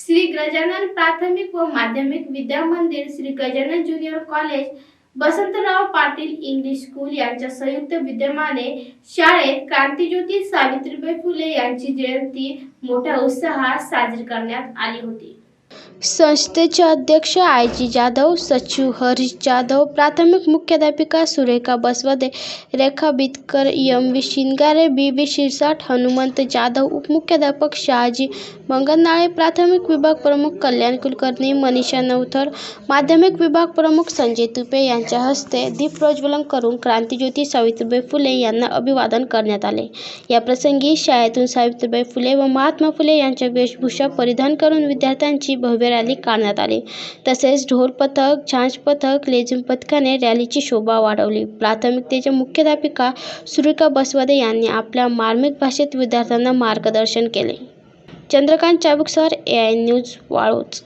श्री गजानन प्राथमिक व माध्यमिक विद्या मंदिर Shri Gajanan junior college Basantrao Patil English school यांच्या संयुक्त विद्यमाने शाळेत क्रांतीज्योती सावित्रीबाई फुले यांची जयंती मोठ्या उत्साहात साजरी करण्यात आली होती. संस्थेचे अध्यक्ष आय जी जाधव सचिव हरीश जाधव प्राथमिक मुख्याध्यापिका Surekha Basavde Rekha Bitkar M V Shingare B B Shirsat Hanumant Jadhav उपमुख्याध्यापक Shahaji Mangnale प्राथमिक विभाग प्रमुख कल्याण कुलकर्णी मनीषा नवथर माध्यमिक विभाग प्रमुख संजय तुपे यांच्या हस्ते दीप प्रज्वलन करून क्रांतीज्योती सावित्रीबाई फुले यांना अभिवादन करण्यात आले. या प्रसंगी शाळेतून सावित्रीबाई फुले व महात्मा फुले यांच्या वेशभूषा परिधान करून विद्यार्थ्यांची भव्य रॅली काढण्यात आली. तसेच ढोल पथक झांज पथक लेझिम पथकाने रॅलीची शोभा वाढवली. प्राथमिकतेच्या मुख्याध्यापिका सुरेखा बसवदे यांनी आपल्या मार्मिक भाषेत विद्यार्थ्यांना मार्गदर्शन केले. Chandrakant Chabuksar A I news वाळूच